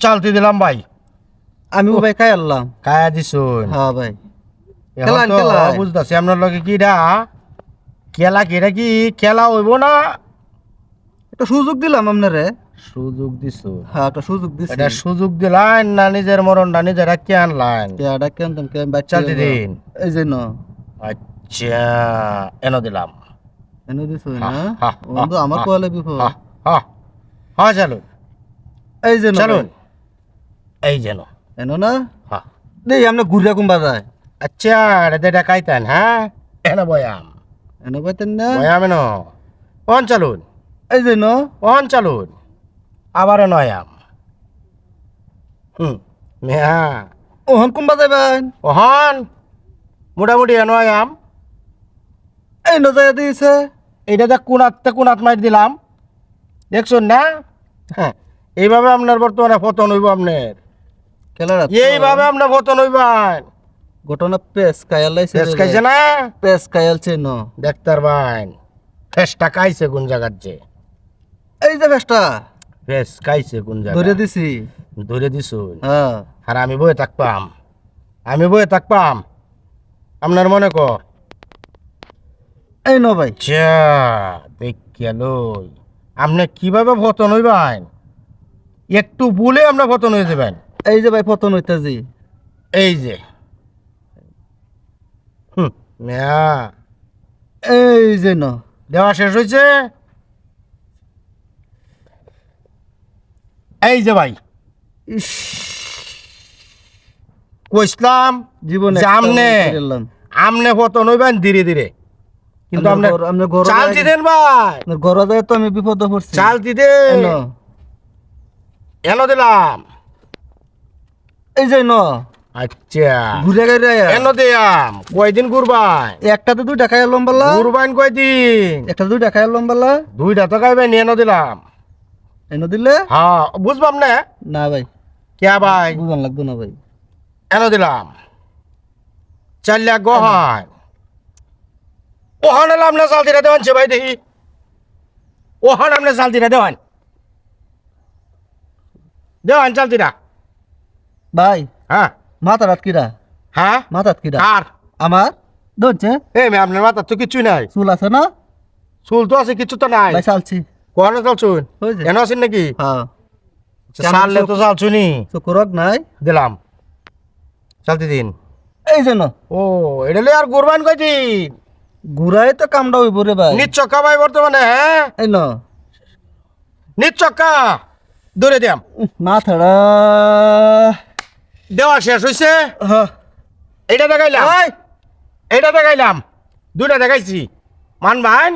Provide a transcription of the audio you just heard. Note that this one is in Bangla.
চালতে দিলাম ভাই। আমি ভাই খাই আনলাম। কায়া দিছুন। হ্যাঁ ভাই। খেলান, খেলান। বুঝতেছি আপনার লগে কি ডা খেলা কিরা কি? খেলা হইব না? একটা সুযোগ দিলাম আপনারে। সুযোগ দিছো। হ্যাঁ একটা সুযোগ দিছি। এটা সুযোগ দিলাইন না নিজের মরণটা নিজের রাখি আনলাইন? এটা কেন তেন কেন বাচ্চা দিন। এই যে ন আচ্ছা এনো দিলাম। এনে দিছো না? বন্ধু আমার কোয়ালে বিপদ। হ্যাঁ হ্যাঁ এই যে চলুন। এই যেন এনো না? হ্যাঁ। দেই আমরা ঘুরে কুম্বা যায় আচ্ছা এটা দেখাইতেন হ্যাঁ? এনো বয়াম। এনে পাইতেন না? বয়াম এনো। অন চলুন। এই যে ন। অন চলুন। আবার নয়াম হুম মেহা ওহন কুম্বা যাবেন ওহন মোটামুটি নয়াম এই ন যায় দিয়েছে। এইটা দেখ কোনাতে কোনাত মার দিলাম। দেখছুন না? হ্যাঁ এইভাবে আপনার বর্তমানে পতন হইব আপনার। খেলার এইভাবে আপনার পতন হইবেন ঘটনা পেস কায়াল লাইছে শেষ খাইছে না? পেস কায়ালছে ন। দেখতার বাইন ফেসটা খাইছে কোন জায়গার যে? এই যে বেশটা ফেস খাইছে কোন ধরে জায়গা দিছি। ধরে দিছুন হ্যাঁ। আর আমি বয়ে থাকপাম। আমি বয়ে থাকপাম। আপনার মনে কর। এই ন ভাই। আচ্ছা দেখিয়া লই। আপনি কীভাবে ভতন হইবেন একটু বলে আমরা ভতন হয়ে যাবেন এই যে ভাই পতন হইতাছি। এই যে। মিয়া, এই যে ন। দেওয়া শেষ হয়েছে এই যে ভাই। ইস। কইসলাম জীবনে যে আমনে আমনে পতন হইবেন ধীরে ধীরে। কিন্তু ঘর- চাল দিতেন ভাই। ঘর যায় তো আমি বিপদে পড়ছি। চাল দিতে। এই ন, এনে দিলাম। এই যে ন। আচ্ছা। ঘুরে দিয়াম কয়দিন ঘুরবাই? একটাতে দুইটা খাই এলাম বলা। ঘুরবাইন কয়দিন? একটা দুইটা খাই এলাম বলা। দুইটা তো খাইবেন এনে দিলাম এনে দিলে হ্যাঁ বুঝবাম না? না ভাই। কে ভাই? বুঝান লাগতো না ভাই। এনে দিলাম চাল্লা গহান ওহান এলাম না চালতিরা দেওয়ান সে ভাই দেখি। ওহান আপনি চালতিরা দেওয়ান। দেওয়ান চালতিরা ভাই হ্যাঁ। মাথা রাত কিরা? হ্যাঁ। মাথা কিরা? আর আমার? ধরছে? এই মে আপনার মাথার তো কিছুই নাই। চুল আছে না? চুল তো আছে কিছু তো নাই। ভাই চালছি। কোয়ানে চালছুন এনে আছেন নাকি? হ্যাঁ। চাললে তো চালছুনি চকুরক নাই। দিলাম। চালতে দিন। এই যে ও এটা আর গোরবান কয়দিন? ঘুরাই তো কামটা হইব রে ভাই। নিচ্চক্কা ভাই বর্তমানে হ্যাঁ? এই ন। নিচ্চক্কা। দৌড়ে দিয়াম। মাথাটা দেওয়া শেষ হয়েছে এটা এইটা দেখাইলাম। এটা দেখাইলাম। দুইটা দেখাইছি। মান ভাই